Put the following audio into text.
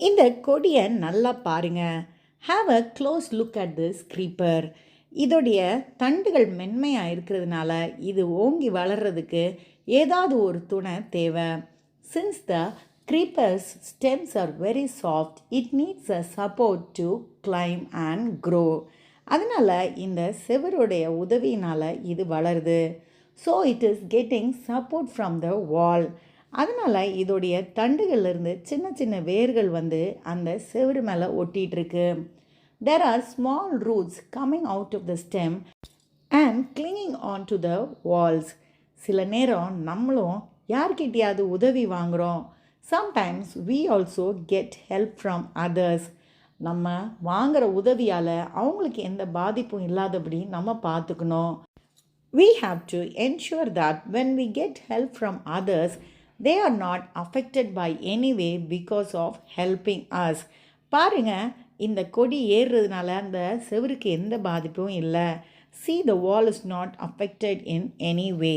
இந்த கொடியை நல்லா பாருங்க. Have a close look at this creeper. இதோடைய தண்டுகள் மென்மையாக இருக்கிறதுனால இது ஓங்கி வளர்றதுக்கு ஏதாவது ஒரு துணை தேவை. Since the creepers stems are very soft it needs a support to climb and grow அதனால் இந்த செவருடைய உதவியினால் இது வளருது. So it is getting support from the wall அதனால் இதோடைய தண்டுகள்லேருந்து சின்ன சின்ன வேர்கள் வந்து அந்த செவரு மேலே ஒட்டிகிட்ருக்கு there are small roots coming out of the stem and clinging on to the walls சில நேரம் நம்மளும் யார்கிட்டையாவது உதவி வாங்குகிறோம் sometimes we also get help from others நம்ம வாங்குகிற உதவியால் அவங்களுக்கு எந்த பாதிப்பும் இல்லாதபடி நம்ம பார்த்துக்கணும் we have to ensure that when we get help from others they are not affected by any way because of helping us பாருங்கள் இந்த கொடி ஏறுறதுனால அந்த செவருக்கு எந்த பாதிப்பும் இல்லை see the wall is not affected in any way